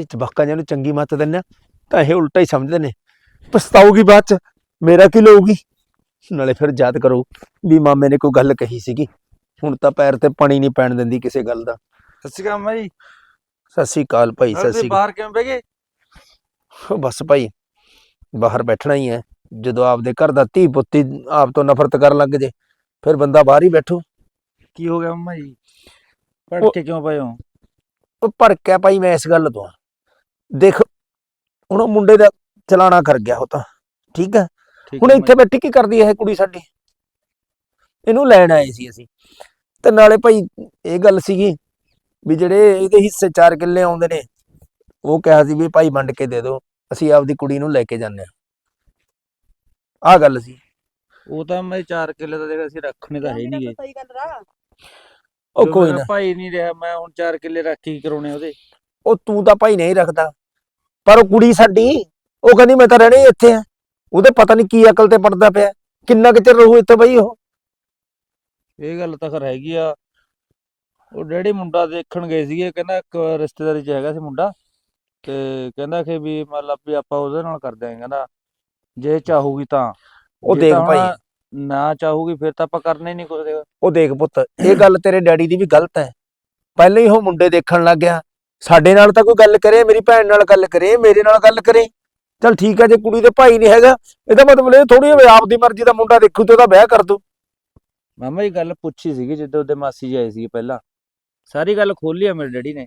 ਜੇ ਜਵਾਕਾਂ ਜਿਹਾ ਨੂੰ ਚੰਗੀ ਮੱਤ ਦਿੰਨਾ ਤਾਂ ਇਹ ਉਲਟਾ ਹੀ ਸਮਝਦੇ ਨੇ। ਪਛਤਾਊਗੀ ਬਾਅਦ ਚ ਮੇਰਾ ਕੀ ਲਊਗੀ? ਨਾਲੇ ਫਿਰ ਯਾਦ ਕਰੋ ਵੀ ਮਾਮੇ ਨੇ ਕੋਈ ਗੱਲ ਕਹੀ ਸੀਗੀ। ਹੁਣ ਤਾਂ ਪੈਰ ਤੇ ਪਾਣੀ ਨਹੀਂ ਪੈਣ ਦਿੰਦੀ ਕਿਸੇ ਗੱਲ ਦਾ। ਸਤਿ ਸ਼੍ਰੀ ਅਕਾਲ ਮਾਂ ਜੀ ਸਤਿ ਸ੍ਰੀ ਅਕਾਲ ਭਾਈ ਸਤਿ ਬਾਹਰ ਕਿਉਂ ਬਹਿ ਗਏ? ਬਸ ਭਾਈ ਬਾਹਰ ਬੈਠਣਾ ਹੀ ਹੈ। ਜਦੋਂ ਆਪਦੇ ਘਰ ਦਾ ਧੀ ਪੁੱਤੀ ਆਪ ਤੋਂ ਨਫ਼ਰਤ ਕਰਨ ਲੱਗ ਜੇ ਫਿਰ ਬੰਦਾ ਬਾਹਰ ਹੀ ਬੈਠੋ। ਕੀ ਹੋ ਗਿਆ ਮੰਮਾ ਜੀ ਪੜ ਉਹ- ਕੇ ਕਿਉਂ ਪਏ ਹੋ? ਉਹ ਭੜਕਿਆ ਭਾਈ ਮੈਂ ਇਸ ਗੱਲ ਤੋਂ। ਦੇਖ ਹੁਣ ਉਹ ਮੁੰਡੇ ਦਾ ਚਲਾਣਾ ਕਰ ਗਿਆ ਉਹ ਤਾਂ ਠੀਕ ਹੈ? ਠੀਕ ਹੁਣ ਹੈ ਇੱਥੇ ਬੈਠੀ ਕੀ ਕਰਦੀ ਹੈ ਇਹ ਕੁੜੀ ਸਾਡੀ? ਇਹਨੂੰ ਲੈਣ ਆਏ ਸੀ ਅਸੀਂ। ਤੇ ਨਾਲੇ ਭਾਈ ਇਹ ਗੱਲ ਸੀਗੀ ਵੀ ਜਿਹੜੇ ਇਹਦੇ ਹਿੱਸੇ 4 ਕਿੱਲੇ ਆਉਂਦੇ ਨੇ ਉਹ ਕਿਹਾ ਸੀ ਵੀ ਭਾਈ ਵੰਡ ਕੇ ਦੇ ਦਿਓ ਅਸੀਂ ਆਪਦੀ ਕੁੜੀ ਨੂੰ ਲੈ ਕੇ ਜਾਂਦੇ ਆ ਆ ਗੱਲ ਸੀ। ਉਹ ਤਾਂ ਮੈਂ 4 ਕਿੱਲੇ ਤਾਂ ਦੇਖ ਅਸੀਂ ਰੱਖਣੇ ਤਾਂ ਹੈ ਨਹੀਂ ਗਏ ਸਹੀ ਗੱਲ ਰਾ ਉਹ ਕੋਈ ਨਾ। ਭਾਈ ਨਹੀਂ ਰਿਹਾ ਮੈਂ ਹੁਣ 4 ਕਿੱਲੇ ਰੱਖ ਕਰਾਉਣੇ ਉਹਦੇ। ਉਹ ਤੂੰ ਤਾਂ ਭਾਈ ਨਹੀਂ ਰੱਖਦਾ। ਪਰ ਉਹ ਕੁੜੀ ਸਾਡੀ ਉਹ ਕਹਿੰਦੀ ਮੈਂ ਤਾਂ ਰਹਿਣੀ ਇੱਥੇ ਆ। ਉਹਦੇ ਪਤਾ ਨਹੀਂ ਕੀ ਅਕਲ ਤੇ ਪੜਦਾ ਪਿਆ। ਕਿੰਨਾ ਕੁ ਚਿਰ ਰਹੂ ਇੱਥੇ ਬਈ ਉਹ? ਇਹ ਗੱਲ ਤਾਂ ਖਰ ਹੈਗੀ ਆ। ਉਹ ਡੈਡੀ ਮੁੰਡਾ ਦੇਖਣ ਗਏ ਸੀਗੇ ਕਹਿੰਦਾ ਇੱਕ ਰਿਸ਼ਤੇਦਾਰੀ 'ਚ ਹੈਗਾ ਸੀ ਮੁੰਡਾ। ਤੇ ਕਹਿੰਦਾ ਕਿ ਵੀ ਮਤਲਬ ਵੀ ਆਪਾਂ ਉਹਦੇ ਨਾਲ ਕਰ ਦਿਆਂਗੇ ਕਹਿੰਦਾ ਜੇ ਚਾਹੂਗੀ ਤਾਂ। ਉਹ ਜੇ ਦੇਖ ਤਾਂ ਹੁਣ ਭਾਈ ਨਾ ਚਾਹੂਗੀ ਫਿਰ ਤਾਂ ਆਪਾਂ ਕਰਨਾ ਹੀ ਨਹੀਂ ਕੁਝ ਉਹ ਦੇਖ ਪੁੱਤ ਇਹ ਗੱਲ ਤੇਰੇ ਡੈਡੀ ਦੀ ਵੀ ਗਲਤ ਹੈ। ਪਹਿਲਾਂ ਹੀ ਉਹ ਮੁੰਡੇ ਦੇਖਣ ਲੱਗ ਗਿਆ। ਸਾਡੇ ਨਾਲ ਤਾਂ ਕੋਈ ਗੱਲ ਕਰੇ ਮੇਰੀ ਭੈਣ ਨਾਲ ਗੱਲ ਕਰੇ ਮੇਰੇ ਨਾਲ ਗੱਲ ਕਰੇ। ਚਲ ਠੀਕ ਹੈ ਜੇ ਕੁੜੀ ਦੇ ਭਾਈ ਨਹੀਂ ਹੈਗਾ ਇਹਦਾ ਮਤਲਬ ਇਹ ਥੋੜੀ ਹੋਵੇ ਆਪਦੀ ਮਰਜ਼ੀ ਦਾ ਮੁੰਡਾ ਦੇਖੂ ਤੇ ਉਹਦਾ ਵਿਆਹ ਕਰ ਦੂ। ਮਾਮਾ ਇਹ ਗੱਲ ਪੁੱਛੀ ਸੀਗੀ ਜਦੋਂ ਉਹਦੇ ਮਾਸੀ ਜੀ ਆਏ ਸੀ ਪਹਿਲਾਂ। ਸਾਰੀ ਗੱਲ ਖੋਲੀ ਆ ਮੇਰੇ ਡੈਡੀ ਨੇ।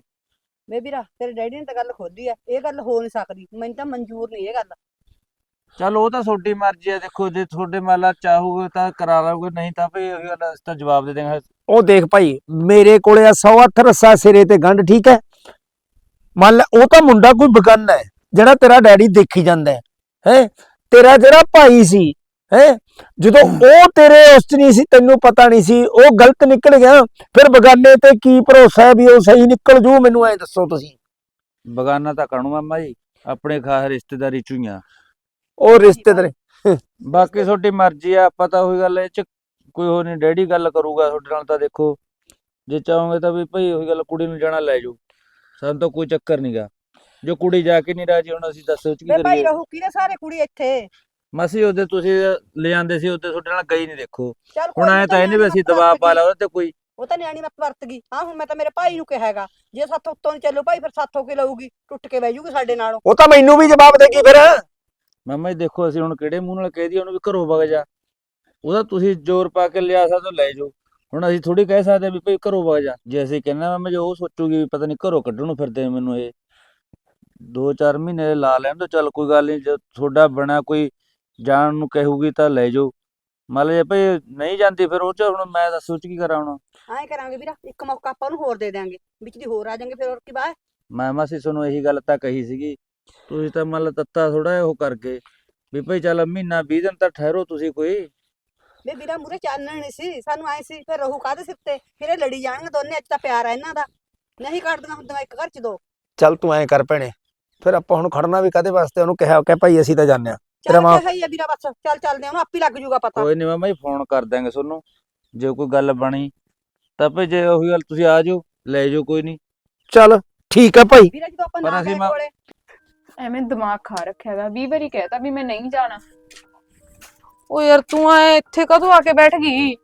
ਵੇ ਵੀਰਾ ਤੇਰੇ ਡੈਡੀ ਨੇ ਤਾਂ ਗੱਲ ਖੋਲੀ ਆ ਇਹ ਗੱਲ ਹੋ ਨਹੀਂ ਸਕਦੀ ਮੈਨੂੰ ਤਾਂ ਮਨਜ਼ੂਰ ਨਹੀਂ ਇਹ ਗੱਲ। ਚਲ ਉਹ ਤਾਂ ਤੁਹਾਡੀ ਮਰਜ਼ੀ ਆ ਦੇਖੋ ਜੇ ਤੁਹਾਡੇ ਮਾਲਾ ਚਾਹੋਗੇ ਤਾਂ ਕਰਾ ਲਓਗੇ ਨਹੀਂ ਤਾਂ ਭਈ ਉਹੀ ਗੱਲ ਅਸੀਂ ਤਾਂ ਜਵਾਬ ਦੇ ਦੇਵਾਂਗੇ। ਉਹ ਦੇਖ ਭਾਈ ਮੇਰੇ ਕੋਲੇ ਆ 100 ਅੱਠ ਰੱਸਾ ਸਿਰੇ ਤੇ ਗੰਢ ਠੀਕ ਹੈ? ਮੰਨ ਲੈ ਉਹ ਤਾਂ ਮੁੰਡਾ ਕੋਈ ਬਗਾਨਾ ਹੈ ਜਿਹੜਾ ਤੇਰਾ ਡੈਡੀ ਦੇਖੀ ਜਾਂਦਾ ਹੈ ਹੈ? ਤੇਰਾ ਜਿਹੜਾ ਭਾਈ ਸੀ ਹੈ? ਜਦੋਂ ਉਹ ਤੇਰੇ ਉਸ ਚ ਨਹੀਂ ਸੀ ਤੈਨੂੰ ਪਤਾ ਨਹੀਂ ਸੀ ਉਹ ਗਲਤ ਨਿਕਲ ਗਿਆ ਫਿਰ ਬਗਾਨੇ ਤੇ ਕੀ ਭਰੋਸਾ ਵੀ ਉਹ ਸਹੀ ਨਿਕਲ ਜੂ? ਮੈਨੂੰ ਐ ਦੱਸੋ ਤੁਸੀਂ। ਬਗਾਨਾ ਤਾਂ ਕਣੂ ਮਾਮਾ ਜੀ ਆਪਣੇ ਖਾਸ ਰਿਸ਼ਤੇਦਾਰੀ ਚੋਂ ਹੀ ਆ। ਉਹ ਰਿਸ਼ਤੇਦਾਰ। ਬਾਕੀ ਤੁਹਾਡੀ ਮਰਜ਼ੀ ਆ ਆਪਾਂ ਤਾਂ ਉਹੀ ਗੱਲ ਇਹ ਚ ਕੋਈ ਹੋਰ ਨਹੀਂ ਡੈਡੀ ਗੱਲ ਕਰੂਗਾ ਤੁਹਾਡੇ ਨਾਲ ਤਾਂ ਦੇਖੋ। ਜੇ ਚਾਹੋਗੇ ਤਾਂ ਵੀ ਭਈ ਉਹੀ ਗੱਲ ਕੁੜੀ ਨੂੰ ਜਾਣਾ ਲੈ ਜਾਓ। ਸਾਨੂੰ ਤਾਂ ਕੋਈ ਚੱਕਰ ਨਹੀਂਗਾ ਜੋ ਕੁੜੀ ਜਾ ਕੇ ਨਹੀਂ ਰਾਜੀ ਹੁਣ ਅਸੀਂ ਦੱਸੋ ਚ ਕੀ ਵੇ ਭਾਈ ਕਰੀਏ? ਰਹੂ ਕਿਹਦੇ ਸਾਰੇ ਕੁੜੀ ਇੱਥੇ? ਮਸੀ ਉਹਦੇ ਤੁਸੀਂ ਲੈ ਜਾਂਦੇ ਸੀ ਉਹਦੇ ਤੁਹਾਡੇ ਨਾਲ ਗਈ ਨਹੀਂ ਦੇਖੋ। ਚੱਲ ਹੁਣ ਕੋਈ ਨੀ, ਤਾਂ ਇਹ ਨਹੀਂ ਵੀ ਅਸੀਂ ਨਿਆਣੀ ਦਬਾਅ ਪਾ ਵਰਤ ਲਿਆ ਉਹਦੇ ਤੇ ਕੋਈ। ਗਈ। ਉਹ ਤਾਂ ਨਿਆਣੀ ਮੱਤ ਵਰਤ ਗਈ। ਹਾਂ ਹੁਣ ਮੈਂ ਤਾਂ ਮੇਰੇ ਭਾਈ ਨੂੰ ਕਿਹਾ ਹੈਗਾ ਜੇ ਸਾਥੋਂ ਉੱਤੋਂ ਨੀ ਚੱਲੋ ਭਾਈ ਫਿਰ ਸਾਥੋਂ ਕੀ ਲਊਗੀ ਟੁੱਟ ਕੇ ਬਹਿ ਜੂਗੀ ਸਾਡੇ ਨਾਲੋਂ। ਉਹ ਤਾਂ ਮੈਨੂੰ ਵੀ ਜਵਾਬ ਦੇਗੀ ਫਿਰ। ਮਾਮਾ ਜੀ ਦੇਖੋ ਅਸੀਂ ਹੁਣ ਕਿਹੜੇ ਮੂੰਹ ਨਾਲ ਕਹਿ ਦਈਏ ਉਹਨੂੰ ਵੀ ਘਰੋਂ ਵਗ ਜਾ। ਉਹਦਾ ਤੁਸੀਂ ਜ਼ੋਰ ਪਾ ਕੇ ਲਿਆ ਸਕਦੇ ਹੋ ਲੈ ਜਾਓ। ਹੁਣ ਅਸੀਂ ਥੋੜੀ ਕਹਿ ਸਕਦੇ ਵੀ ਭਈ ਘਰੋਂ ਵਗ ਜਾ ਜੇ ਅਸੀਂ ਕਹਿੰਨਾ ਮਾਮਾ ਜੀ ਉਹ ਸੋਚੂਗੀ ਵੀ ਪਤਾ ਨਹੀਂ ਘਰੋਂ ਕੱਢਣ ਨੂੰ ਫਿਰਦੇ ਮੈਨੂੰ ਇਹ 2-4 ਮਹੀਨੇ ਲਾ ਲੈਣ ਤੋਂ ਚੱਲ ਕੋਈ ਗੱਲ ਨਹੀਂ ਜੇ ਤੁਹਾਡਾ ਬਣਾ ਕੋਈ ਜਾਣ ਨੂੰ ਕਹੂਗੀ ਤਾਂ ਲੈ ਜਾਓ। ਮੰਨ ਲਓ ਜੇ ਭਈ ਨਹੀਂ ਜਾਂਦੀ ਫਿਰ ਉਹ ਚ ਹੁਣ ਮੈਂ ਦੱਸੋ ਚ ਕੀ ਕਰਾਂ ਹੁਣ? ਐਂ ਕਰਾਂਗੇ ਵੀਰਾ ਇੱਕ ਮੌਕਾ ਆਪਾਂ ਉਹਨੂੰ ਹੋਰ ਦੇ ਦਿਆਂਗੇ ਵਿੱਚ ਦੀ ਹੋਰ ਆ ਜਾਾਂਗੇ ਫਿਰ ਹੋਰ ਕੀ ਬਾਤ? ਮੈਂ ਮਾਸੀ ਤੁਹਾਨੂੰ ਇਹੀ ਗੱਲ ਤਾਂ ਕਹੀ ਸੀਗੀ ਤੁਸੀਂ ਤਾਂ ਮੰਨ ਲਓ ਤੱਤਾ ਥੋੜਾ ਉਹ ਕਰਕੇ ਵੀ ਭਈ ਚੱਲ ਮਹੀਨਾ 20 ਦਿਨ ਤਾਂ ਠਹਿਰੋ ਤੁਸੀਂ ਕੋਈ। ਵੇ ਵੀਰਾ ਮੂਰੇ ਚਾਨਣ ਨਹੀਂ ਸੀ ਸਾਨੂੰ ਐ ਸੀ ਫਿਰ ਰਹੂ ਕਾਹਦੇ ਸਿਰ ਤੇ? ਫਿਰ ਇਹ ਲੜੀ ਜਾਣਗੇ ਦੋਨੇ ਅੱਜ ਤਾਂ ਪਿਆਰ ਆ ਇਹਨਾਂ ਦਾ। ਨਹੀਂ ਕੱਢਦੀਆਂ ਹੁੰਦੀਆਂ ਇੱਕ ਘਰ ਚ ਦੋ। ਚੱਲ ਤੂੰ ਐਂ ਕਰ ਭੈਣੇ ਫਿਰ ਆਪਾਂ ਹੁਣ ਖੜਨਾ ਵੀ ਕਾਦੇ ਵਾਸਤੇ ਉਹਨੂੰ ਕਿਹਾ ਕਿ ਭਾਈ ਅਸੀਂ ਤਾਂ ਆ ਤੇਰਾ ਚੱਲ ਮਾਂ- ਕਿਹਾ ਹੀ ਆ ਵੀਰਾ ਬਸ ਚੱਲ ਚੱਲਦੇ ਆ ਉਹਨੂੰ ਆਪੇ ਲੱਗ ਜੂਗਾ ਪਤਾ। ਕੋਈ ਨਹੀਂ ਮਾਮਾ ਜੀ ਫੋਨ ਕਰ ਦਾਂਗੇ ਤੁਹਾਨੂੰ ਜੇ ਕੋਈ ਗੱਲ ਬਣੀ ਤਾਂ ਭਈ ਜੇ ਉਹੀ ਗੱਲ ਤੁਸੀਂ ਆ ਜਾਓ ਲੈ ਜਾਓ ਕੋਈ ਨਹੀਂ ਚੱਲ ਠੀਕ ਹੈ ਭਾਈ। ਵੀਰਾ ਜਦੋਂ ਆਪਾਂ ਪਰ ਨਾ ਅਸੀਂ ਗਏ ਮਾ- ਕੋਲੇ। ਐਵੇਂ ਦਿਮਾਗ ਖਾ ਰੱਖਿਆ ਵਾ 20 ਵਾਰੀ ਕਹਿਤਾ ਵੀ ਮੈਂ ਨਹੀਂ ਜਾਣਾ। ਉਹ ਯਾਰ ਤੂੰ ਐ ਇੱਥੇ ਕਦੋਂ ਆ ਕੇ ਬੈਠ ਗਈ?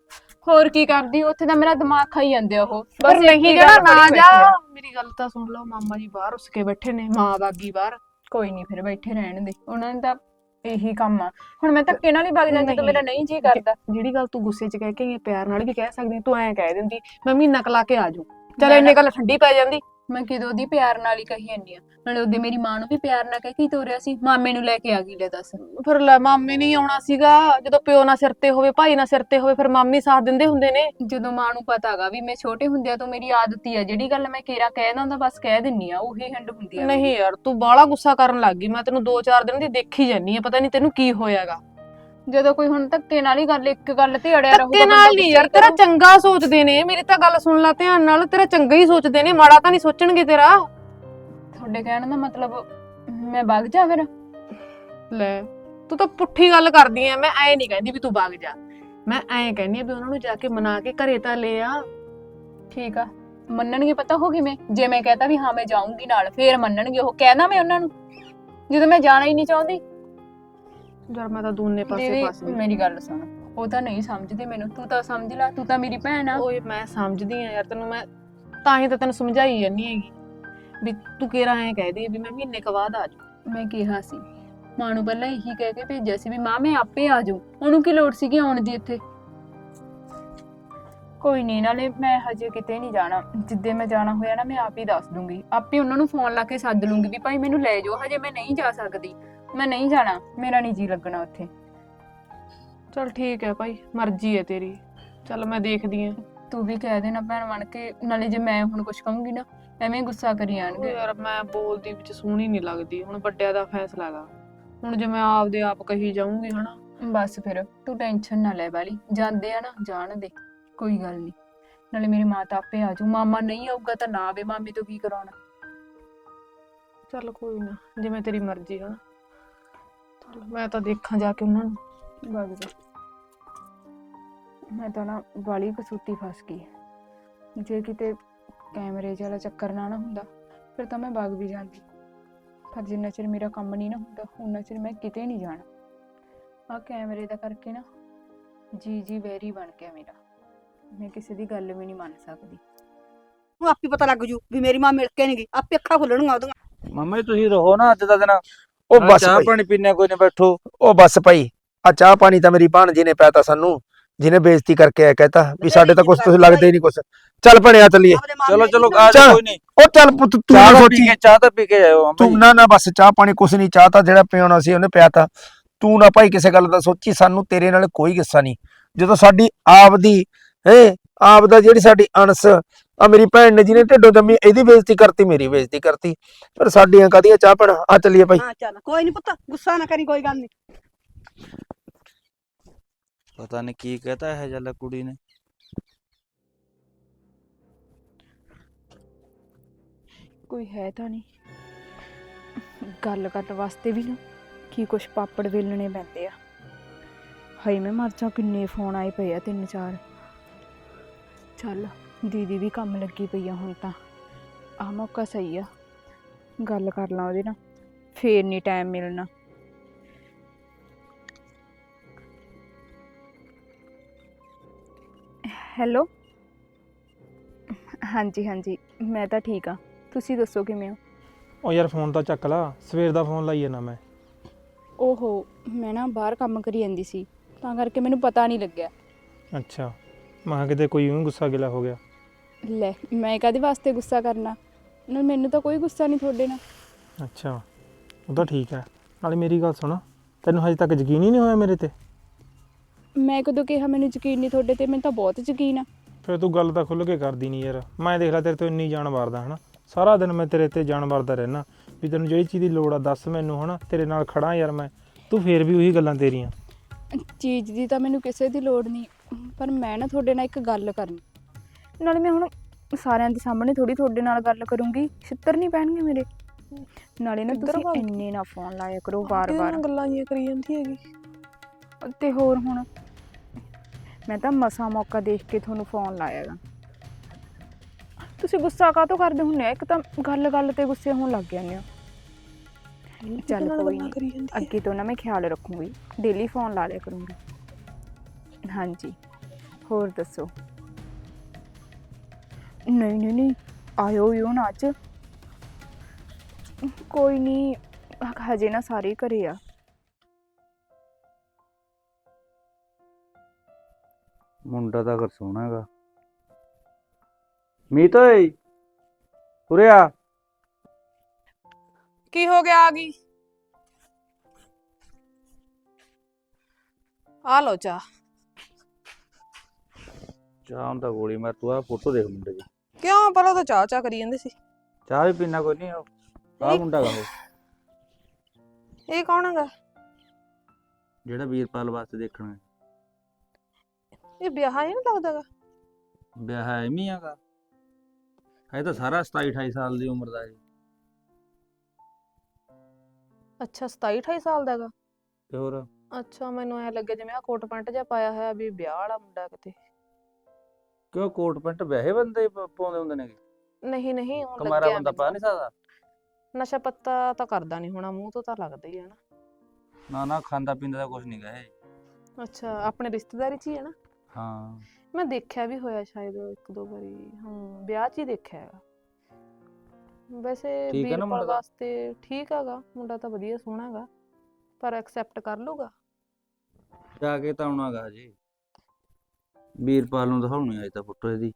ਹੋਰ ਕੀ ਕਰਦੀ? ਉੱਥੇ ਤਾਂ ਮੇਰਾ ਦਿਮਾਗ ਖਾਈ ਜਾਂਦੇ ਆ ਉਹ। ਪਰ ਨਹੀਂ ਗੱਲ ਨਾ ਜਾ। ਮੇਰੀ ਗੱਲ ਤਾਂ ਸੁਣ ਲਓ ਮਾਮਾ ਜੀ ਬਾਹਰ ਉਸ ਕੇ ਬੈਠੇ ਨੇ ਮਾਂ ਬਾਗੀ ਬਾਹਰ। ਕੋਈ ਨਹੀਂ ਫਿਰ ਬੈਠੇ ਰਹਿਣ ਦੇ। ਉਹਨਾਂ ਨੇ ਤਾਂ ਇਹੀ ਕੰਮ ਆ। ਹੁਣ ਮੈਂ ਧੱਕੇ ਨਾਲ ਹੀ ਵਗ ਜਾਂਦੀ ਤਾਂ। ਮੇਰਾ ਨਹੀਂ ਜੀ ਕਰਦਾ। ਜਿਹੜੀ ਗੱਲ ਤੂੰ ਗੁੱਸੇ 'ਚ ਕਹਿ ਕੇ ਪਿਆਰ ਨਾਲ ਵੀ ਕਹਿ ਸਕਦੀ ਤੂੰ ਐਂ ਕਹਿ ਦਿੰਦੀ ਮੈਂ ਮਹੀਨਾ ਕੁ ਲਾ ਕੇ ਆ ਜਾਊਂ। ਚੱਲ ਇੰਨੇ ਗੱਲ ਠੰਡੀ ਪੈ ਜਾਂਦੀ। ਮੈਂ ਕਿਦੋਂ ਦੀ ਪਿਆਰ ਨਾਲ ਹੀ ਕਹੀ ਜਾਂਦੀ ਆ ਨਾਲੇ ਉਹਦੇ ਮੇਰੀ ਮਾਂ ਨੂੰ ਵੀ ਪਿਆਰ ਨਾਲ ਕਹਿ ਕੇ ਹੀ ਤੋਰਿਆ ਸੀ ਮਾਮੇ ਨੂੰ ਲੈ ਕੇ ਆ ਗਈ ਲੈ ਦੱਸ। ਫਿਰ ਲੈ ਮਾਮੇ ਨਹੀਂ ਆਉਣਾ ਸੀਗਾ ਜਦੋਂ ਪਿਓ ਨਾਲ ਸਿਰ ਤੇ ਹੋਵੇ ਭਾਈ ਨਾਲ ਸਿਰ ਤੇ ਹੋਵੇ ਫਿਰ ਮਾਮੀ ਸਾਥ ਦਿੰਦੇ ਹੁੰਦੇ ਨੇ। ਜਦੋਂ ਮਾਂ ਨੂੰ ਪਤਾਗਾ ਵੀ ਮੈਂ ਛੋਟੇ ਹੁੰਦਿਆਂ ਤੋਂ ਮੇਰੀ ਆਦਤ ਹੀ ਆ ਜਿਹੜੀ ਗੱਲ ਮੈਂ ਕੇਰਾ ਕਹਿਦਾ ਹੁੰਦਾ ਬਸ ਕਹਿ ਦਿੰਨੀ ਆ ਉਹੀ ਹੰਡ ਹੁੰਦੀ ਆ। ਨਹੀਂ ਯਾਰ ਤੂੰ ਬਾਹਲਾ ਗੁੱਸਾ ਕਰਨ ਲੱਗ ਗਈ ਮੈਂ ਤੈਨੂੰ 2-4 ਦਿਨ ਦੀ ਦੇਖੀ ਜਾਨੀ ਆ ਪਤਾ ਨਹੀਂ ਤੈਨੂੰ ਕੀ ਹੋਇਆਗਾ। ਜਦੋਂ ਕੋਈ ਹੁਣ ਧੱਕੇ ਨਾਲ ਹੀ ਗੱਲ ਇੱਕ ਗੱਲ ਤੇ ਅੜਿਆ ਰਹੂਗਾ ਧੱਕੇ ਨਾਲ ਨਹੀਂ ਯਾਰ ਤੇਰਾ। ਚੰਗਾ ਸੋਚਦੇ ਨੇ ਮੇਰੀ ਤਾਂ ਗੱਲ ਸੁਣ ਲੈ ਧਿਆਨ ਨਾਲ ਤੇਰਾ ਚੰਗਾ ਹੀ ਸੋਚਦੇ ਨੇ ਮਾੜਾ ਤਾਂ ਨਹੀਂ ਸੋਚਣਗੇ ਤੇਰਾ। ਤੁਹਾਡੇ ਕਹਿਣ ਦਾ ਮਤਲਬ ਮੈਂ ਵਗ ਜਾ ਫਿਰ? ਲੈ ਤੂੰ ਤਾਂ ਪੁੱਠੀ ਗੱਲ ਕਰਦੀ ਐ ਮੈਂ ਐ ਨਹੀਂ ਕਹਿੰਦੀ ਵੀ ਤੂੰ ਵਗ ਜਾ। ਮੈਂ ਐ ਕਹਿੰਦੀ ਆ ਵੀ ਉਹਨਾਂ ਨੂੰ ਜਾ ਕੇ ਮਨਾ ਕੇ ਘਰੇ ਤਾਂ ਲੈ ਆ। ਠੀਕ ਆ ਮੰਨਣਗੇ ਪਤਾ ਹੋ ਕਿਵੇਂ? ਜੇ ਮੈਂ ਕਹਤਾ ਵੀ ਹਾਂ ਮੈਂ ਜਾਊਂਗੀ ਨਾਲ ਫੇਰ ਮੰਨਣਗੇ ਉਹ ਕਹਿਣਾ ਮੈਂ ਉਹਨਾਂ ਨੂੰ। ਜਦੋਂ ਮੈਂ ਜਾਣਾ ਹੀ ਨਹੀਂ ਚਾਹੁੰਦੀ ਯਾਰ ਮੈਂ ਤਾਂ ਦੋਨੇ ਪਾਸੇ ਫਸ ਗਈ। ਮੇਰੀ ਗੱਲ ਸੁਣ। ਉਹ ਤਾਂ ਨਹੀਂ ਸਮਝਦੇ ਮੈਨੂੰ। ਤੂੰ ਤਾਂ ਸਮਝ ਲੈ ਤੂੰ ਤਾਂ ਮੇਰੀ ਭੈਣ ਆ। ਓਏ ਮੈਂ ਸਮਝਦੀ ਆ ਯਾਰ ਤੈਨੂੰ ਮੈਂ ਤਾਂ ਹੀ ਤਾਂ ਤੈਨੂੰ ਸਮਝਾਈ ਜਾਨੀ ਹੈਗੀ। ਵੀ ਤੂੰ ਕਿਹੜਾ ਐ ਕਹਿ ਦੇ ਵੀ ਮੈਂ ਮਹੀਨੇ ਕੁ ਬਾਅਦ ਆ ਜਾਊਂ। ਮੈਂ ਕਿਹਾ ਸੀ ਮਾਂ ਨੂੰ ਪਹਿਲਾਂ ਇਹੀ ਕਹਿ ਕੇ ਭੇਜਿਆ ਸੀ ਵੀ ਮਾਂ ਮੈਂ ਆਪੇ ਆ ਜਾਊਂ। ਉਹਨੂੰ ਕੀ ਲੋੜ ਸੀਗੀ ਆਉਣ ਦੀ ਇੱਥੇ? ਕੋਈ ਨਹੀਂ ਨਾਲੇ ਮੈਂ ਹਜੇ ਕਿਤੇ ਨਹੀਂ ਜਾਣਾ। ਜਿੱਦੇ ਮੈਂ ਜਾਣਾ ਹੋਇਆ ਨਾ ਮੈਂ ਆਪ ਹੀ ਦੱਸ ਦੂੰਗੀ। ਆਪੇ ਉਹਨਾਂ ਨੂੰ ਫੋਨ ਲਾ ਕੇ ਸੱਦ ਲੂੰਗੀ ਵੀ ਭਾਈ ਮੈਨੂੰ ਲੈ ਜਾਓ ਹਜੇ ਮੈਂ ਨਹੀਂ ਜਾ ਸਕਦੀ। ਮੈਂ ਨਹੀਂ ਜਾਣਾ ਮੇਰਾ ਨਹੀਂ ਜੀ ਲੱਗਣਾ ਉੱਥੇ। ਚਲ ਠੀਕ ਹੈ ਭਾਈ ਮਰਜ਼ੀ ਹੈ ਤੇਰੀ। ਚਲ ਮੈਂ ਦੇਖਦੀ ਆ ਤੂੰ ਵੀ ਕਹਿ ਦੇਣਾ ਭੈਣ ਬਣ ਕੇ ਨਾਲੇ ਜੇ ਮੈਂ ਹੁਣ ਕੁਝ ਕਹੂੰਗੀ ਨਾ ਐਵੇਂ ਗੁੱਸਾ ਕਰੀ ਜਾਣਗੇ। ਯਾਰ ਮੈਂ ਬੋਲਦੀ ਵਿੱਚ ਸੋਹਣੀ ਨਹੀਂ ਲੱਗਦੀ ਹੁਣ ਵੱਡਿਆਂ ਦਾ ਫੈਸਲਾ ਹੈਗਾ। ਹੁਣ ਜੇ ਮੈਂ ਆਪਦੇ ਆਪ ਕਹੀ ਜਾਊਂਗੀ ਹਨਾ? ਬਸ ਫਿਰ ਤੂੰ ਟੈਨਸ਼ਨ ਨਾ ਲੈ ਵਾਲੀ ਜਾਂਦੇ ਆ ਨਾ ਜਾਣ ਦੇ ਕੋਈ ਗੱਲ ਨਹੀਂ। ਨਾਲੇ ਮੇਰੀ ਮਾਂ ਤਾਂ ਆਪੇ ਆ ਜਾਊ ਮਾਮਾ ਨਹੀਂ ਆਊਗਾ ਤਾਂ ਨਾ ਆਵੇ ਮਾਮੀ ਤੋਂ ਕੀ ਕਰਾਉਣਾ? ਚੱਲ ਕੋਈ ਨਾ ਜਿਵੇਂ ਤੇਰੀ ਮਰਜ਼ੀ ਹਨਾ? ਮੈਂ ਤਾਂ ਦੇਖਾਂ ਜਾ ਕੇ ਉਹਨਾਂ ਨੂੰ। ਵਗ ਜਾ। ਮੈਂ ਤਾਂ ਨਾ ਵਾਲੀ ਕਸੂਤੀ ਫਸ ਗਈ। ਜੇ ਕਿਤੇ ਕੈਮਰੇ ਵਾਲਾ ਚੱਕਰ ਨਾ ਨਾ ਹੁੰਦਾ ਫਿਰ ਤਾਂ ਮੈਂ ਵਗ ਵੀ ਜਾਂਦੀ। ਪਰ ਜਿੰਨਾ ਚਿਰ ਮੇਰਾ ਕੰਮ ਨਹੀਂ ਨਾ ਹੁੰਦਾ ਉਹਨਾਂ ਚਿਰ ਮੈਂ ਕਿਤੇ ਨਹੀਂ ਜਾਣਾ। ਆ ਕੈਮਰੇ ਦਾ ਕਰਕੇ ਨਾ ਜੀ ਜੀ ਵੈਰੀ ਬਣ ਗਿਆ ਮੇਰਾ। ਮੈਂ ਕਿਸੇ ਦੀ ਗੱਲ ਵੀ ਨਹੀਂ ਮੰਨ ਸਕਦੀ। ਨੂੰ ਆਪੇ ਪਤਾ ਲੱਗ ਜੂ ਵੀ ਮੇਰੀ ਮਾਂ ਮਿਲ ਕੇ ਨਹੀਂ ਗਈ। ਆਪੇ ਅੱਖਾਂ ਖੁੱਲਣਗੀਆਂ ਉਹਦੀਆਂ। ਮੰਮੀ ਤੁਸੀਂ ਰਹੋ ਨਾ ਅੱਜ ਦਾ ਦਿਨ। ਉਹ ਬਸ ਚਾਹ ਭਾਈ। ਪਾਣੀ ਪੀਣੇ ਕੋਈ ਨਾ ਬੈਠੋ। ਉਹ ਬਸ ਭਾਈ ਆ ਚਾਹ ਪਾਣੀ ਤਾਂ ਮੇਰੀ ਭਾਣਜੀ ਨੇ ਪਿਆਤਾ ਸਾਨੂੰ ਜਿਹਨੇ ਬੇਇੱਜ਼ਤੀ ਕਰਕੇ ਆ ਕਹਿਤਾ ਵੀ ਸਾਡੇ ਤਾਂ ਕੁਝ ਤੁਸੀਂ ਲੱਗਦੇ ਹੀ ਨਹੀਂ। ਕੁਝ ਚੱਲ ਭਣਿਆ ਚੱਲੀਏ। ਆਪਦੇ ਚਲੋ ਚਲੋ ਆ ਚੱਲ। ਜਾਓ ਕੋਈ ਨਹੀਂ ਉਹ ਚੱਲ ਪੁੱਤ ਤੂੰ ਚਾਹ ਨਾ ਤਾਂ ਸੋਚੀ ਪੀ ਕੇ ਚਾਹ ਤਾਂ ਪੀ ਕੇ ਜਾਇਓ ਤੂੰ ਨਾ ਨਾ ਬਸ ਚਾਹ ਪਾਣੀ ਕੁਛ ਨਹੀਂ ਚਾਹ ਤਾਂ ਜਿਹੜਾ ਪਿਆਉਣਾ ਸੀ ਉਹਨੇ ਪਿਆਤਾ। ਤੂੰ ਨਾ ਭਾਈ ਕਿਸੇ ਗੱਲ ਦਾ ਸੋਚੀ ਸਾਨੂੰ ਤੇਰੇ ਨਾਲ ਕੋਈ ਗੁੱਸਾ ਨਹੀਂ ਜਦੋਂ ਸਾਡੀ ਆਪ ਦੀ ਏ ਆਪ ਦਾ ਜਿਹੜੀ ਸਾਡੀ ਅਣਸ ਆ ਮੇਰੀ ਭੈਣ ਨੇ ਜਿਹਨੇ ਢਿੱਡੋਂ ਜੰਮੀ ਇਹਦੀ ਬੇਇੱਜ਼ਤੀ ਕਰਤੀ ਮੇਰੀ ਬੇਇੱਜ਼ਤੀ ਕਰਤੀ। ਪਰ ਸਾਡੀਆਂ ਕਾਦੀਆਂ ਚਾਹ ਪਣਾ ਆ ਚੱਲੀਏ ਭਾਈ। ਹਾਂ ਚੱਲ। ਕੋਈ ਨਹੀਂ ਪੁੱਤ ਗੁੱਸਾ ਨਾ ਕਰੀ ਕੋਈ ਗੱਲ ਨਹੀਂ ਪਤਾ ਨਹੀਂ ਕੀ ਕਹਤਾ ਹੈ ਜੱਲਾ ਕੁੜੀ ਨੇ। ਕੋਈ ਹੈ ਤਾਂ ਨਹੀਂ ਗੱਲ ਕਰਨ ਵਾਸਤੇ ਵੀ ਨਾ ਕੀ ਕੁਛ ਪਾਪੜ ਵੇਲਣੇ ਪੈਂਦੇ ਆ। ਹਾਈ ਮੈਂ ਮਰ ਜਾ ਕਿੰਨੇ ਫੋਨ ਆਏ ਪਏ ਆ ਤਿੰਨ ਚਾਰ ਚੱਲ। ਦੀਦੀ ਵੀ ਕੰਮ ਲੱਗੀ ਪਈ ਆ ਹੁਣ ਤਾਂ। ਆਹ ਮੌਕਾ ਸਹੀ ਆ। ਗੱਲ ਕਰ ਲਾਂ ਉਹਦੇ ਨਾਲ ਫੇਰ ਨਹੀਂ ਟਾਈਮ ਮਿਲਣਾ। ਹੈਲੋ? ਹਾਂਜੀ ਹਾਂਜੀ ਮੈਂ ਤਾਂ ਠੀਕ ਆ। ਤੁਸੀਂ ਦੱਸੋ ਕਿਵੇਂ ਹੋ? ਉਹ ਯਾਰ ਫੋਨ ਤਾਂ ਚੱਕ ਲਾ ਸਵੇਰ ਦਾ ਫੋਨ ਲਾਈ ਨਾ ਮੈਂ। ਓਹੋ ਮੈਂ ਨਾ ਬਾਹਰ ਕੰਮ ਕਰੀ ਜਾਂਦੀ ਸੀ ਤਾਂ ਕਰਕੇ ਮੈਨੂੰ ਪਤਾ ਨਹੀਂ ਲੱਗਿਆ। ਅੱਛਾ ਮੈਂ ਕਿਹਾ ਕਿਤੇ ਕੋਈ ਉਹਨੂੰ ਗੁੱਸਾ ਗਿਲਾ ਹੋ ਗਿਆ। ਲੈ ਮੈਂ ਕਾਹਦੇ ਵਾਸਤੇ ਗੁੱਸਾ ਕਰਨਾ? ਨਾਲ ਮੈਨੂੰ ਤਾਂ ਕੋਈ ਗੁੱਸਾ ਨਹੀਂ ਤੁਹਾਡੇ ਨਾਲ। ਅੱਛਾ ਉਹ ਤਾਂ ਠੀਕ ਹੈ। ਨਾਲੇ ਮੇਰੀ ਗੱਲ ਸੁਣ ਤੈਨੂੰ ਹਜੇ ਤੱਕ ਯਕੀਨ ਹੀ ਨਹੀਂ ਹੋਇਆ ਮੇਰੇ ਤੇ? ਮੈਂ ਕਦੋਂ ਕਿਹਾ ਮੈਨੂੰ ਯਕੀਨ ਨਹੀਂ ਤੁਹਾਡੇ ਤੇ? ਮੈਨੂੰ ਤਾਂ ਬਹੁਤ ਯਕੀਨ ਆ। ਫਿਰ ਤੂੰ ਗੱਲ ਤਾਂ ਖੁੱਲ ਕੇ ਕਰਦੀ ਨਹੀਂ ਯਾਰ। ਮੈਂ ਦੇਖ ਲੈ ਤੇਰੇ ਤੋਂ ਇੰਨੀ ਜਾਣ ਵਾਰਦਾ ਹਨਾ? ਸਾਰਾ ਦਿਨ ਮੈਂ ਤੇਰੇ ਤੇ ਜਾਣ ਵਾਰਦਾ ਰਹਿਣਾ ਵੀ ਤੈਨੂੰ ਜਿਹੜੀ ਚੀਜ਼ ਦੀ ਲੋੜ ਆ ਦੱਸ ਮੈਨੂੰ ਹਨਾ? ਤੇਰੇ ਨਾਲ ਖੜਾ ਯਾਰ ਮੈਂ। ਤੂੰ ਫੇਰ ਵੀ ਉਹੀ ਗੱਲਾਂ ਤੇਰੀਆਂ। ਚੀਜ਼ ਦੀ ਤਾਂ ਮੈਨੂੰ ਕਿਸੇ ਦੀ ਲੋੜ ਨਹੀਂ। ਪਰ ਮੈਂ ਨਾ ਤੁਹਾਡੇ ਨਾਲ ਇੱਕ ਗੱਲ ਕਰਨੀ। ਨਾਲੇ ਮੈਂ ਹੁਣ ਸਾਰਿਆਂ ਦੇ ਸਾਹਮਣੇ ਥੋੜੀ ਤੁਹਾਡੇ ਨਾਲ ਗੱਲ ਕਰੂੰਗੀ। ਛਿੱਤਰ ਨਹੀਂ ਪੈਣਗੇ ਮੇਰੇ? ਨਾਲੇ ਨਾ ਤੁਸੀਂ ਇੰਨੇ ਨਾ ਫੋਨ ਲਾਇਆ ਕਰੋ ਨਾਲ ਗੱਲਾਂ ਜੀਆਂ ਕਰੀ ਜਾਂਦੀ ਹੈਗੀ। ਤੇ ਹੋਰ ਹੁਣ ਮੈਂ ਤਾਂ ਮਸਾ ਮੌਕਾ ਦੇਖ ਕੇ ਤੁਹਾਨੂੰ ਫੋਨ ਲਾਇਆਗਾ ਤੁਸੀਂ ਗੁੱਸਾ ਕਾਹਤੋਂ ਕਰਦੇ ਹੁੰਦੇ ਆ ਇੱਕ ਤਾਂ ਗੱਲ ਗੱਲ ਤੇ ਗੁੱਸੇ ਹੋਣ ਲੱਗ ਜਾਂਦੇ ਹੋ। ਚੱਲ ਕੋਈ ਨਹੀਂ? ਅੱਗੇ ਤੋਂ ਨਾ ਮੈਂ ਖਿਆਲ ਰੱਖੂੰਗੀ। ਡੇਲੀ ਫੋਨ ਲਾ ਲਿਆ ਕਰੂੰਗੀ। ਹਾਂਜੀ। ਹੋਰ ਦੱਸੋ? ਨਹੀਂ ਨਹੀਂ ਨਹੀਂ ਆਇਓ ਯੋ ਨਾ ਅੱਜ। ਕੋਈ ਨਹੀਂ ਹਜੇ ਨਾ ਸਾਰੇ ਘਰੇ ਆ। ਮੁੰਡਾ ਤਾਂ ਕਰ ਸੋਹਣਾ ਹੈਗਾ। ਮੀਤ ਓਏ ਉਰੇ ਆ। ਕੀ ਹੋ ਗਿਆ ਆ ਗਈ? ਆ ਲੋ ਚਾ ਚਾਹ ਦਾ ਗੋਲੀ ਮਾਰ ਤੂੰ ਆ ਫੋਟੋ ਦੇਖ ਮੁੰਡੇ ਦੀ। ਕਿਉਂ? ਪਹਿਲਾਂ ਤਾਂ ਚਾਹ ਚਾਹ ਕਰੀ ਜਾਂਦੇ ਸੀ। ਚਾਹ ਵੀ ਪੀਣਾ ਕੋਈ ਨਹੀਂ ਆ ਇਹ- ਮੁੰਡਾ ਗਾ ਉਹ। ਇਹ ਕੌਣ ਹੈਗਾ? ਜਿਹੜਾ ਵੀਰਪਾਲ ਵਾਸਤੇ ਦੇਖਣਾ ਇਹ ਵਿਆਹ ਨਹੀਂ ਲੱਗਦਾਗਾ ਵਿਆਹ ਹੈ ਐਵੇਂ ਹੀ ਹੈਗਾ। ਇਹ ਤਾਂ ਸਾਰਾ 27 28 ਸਾਲ ਦੀ ਉਮਰ ਦਾ ਹੈ ਅੱਛਾ 27 28 ਸਾਲ ਦਾ ਹੈਗਾ। ਤੇ ਹੋਰ? ਅੱਛਾ ਮੈਨੂੰ ਐ ਲੱਗਿਆ ਜਿਵੇਂ ਆ ਕੋਟ ਪੈਂਟ ਜਿਹਾ ਪਾਇਆ ਹੋਇਆ ਵੀ ਵਿਆਹ ਵਾਲਾ ਮੁੰਡਾ ਕਿਤੇ। ਕਿਉਂ ਕੋਟ ਪੈਂਟ ਵਿਆਹੇ ਬੰਦੇ ਪ- ਪਾਉਂਦੇ ਹੁੰਦੇ ਨੇ ਨਹੀਂ ਨਹੀਂ ਹੁਣ ਕਮਾਰਾ ਲੱਗਿਆ ਬੰਦਾ ਪਾ। ਨਹੀਂ ਸਕਦਾ? ਨਸ਼ਾ ਪੱਤਾ ਤਾਂ ਕਰਦਾ ਨਹੀਂ ਹੋਣਾ ਮੂੰਹ ਤੋਂ ਤਾਂ ਲੱਗਦਾ ਹੀ ਹੈ ਨਾ। ਨਾ ਨਾ ਖਾਂਦਾ ਪੀਂਦਾ ਤਾਂ ਕੁਝ ਨਹੀਂ ਗਾ ਇਹ। ਅੱਛਾ ਆਪਣੇ ਰਿਸ਼ਤੇਦਾਰੀ 'ਚ ਹੀ ਹੈ ਨਾ? ਹਾਂ। ਮੈਂ ਦੇਖਿਆ ਵੀ ਹੋਇਆ ਸ਼ਾਇਦ ਇੱਕ ਦੋ ਵਾਰੀ ਹਾਂ ਵਿਆਹ 'ਚ ਹੀ ਦੇਖਿਆ ਹੈਗਾ। ਵੈਸੇ ਠੀਕ ਹੈ ਨਾ ਵੀਰਪਾਲ ਮੁੰਡਾ ਤਾਂ? ਵਾਸਤੇ ਠੀਕ ਹੈਗਾ ਮੁੰਡਾ ਤਾਂ ਵਧੀਆ ਸੋਹਣਾ ਹੈਗਾ ਪਰ ਐਕਸੈਪਟ ਕਰ ਲੂਗਾ ਜਾ ਕੇ ਤਾਂ ਆਉਣਾਗਾ ਜੀ ਵੀਰਪਾਲ ਨੂੰ ਦਿਖਾਉਣੀ ਅਜੇ ਤਾਂ ਫੋਟੋ ਇਹਦੀ।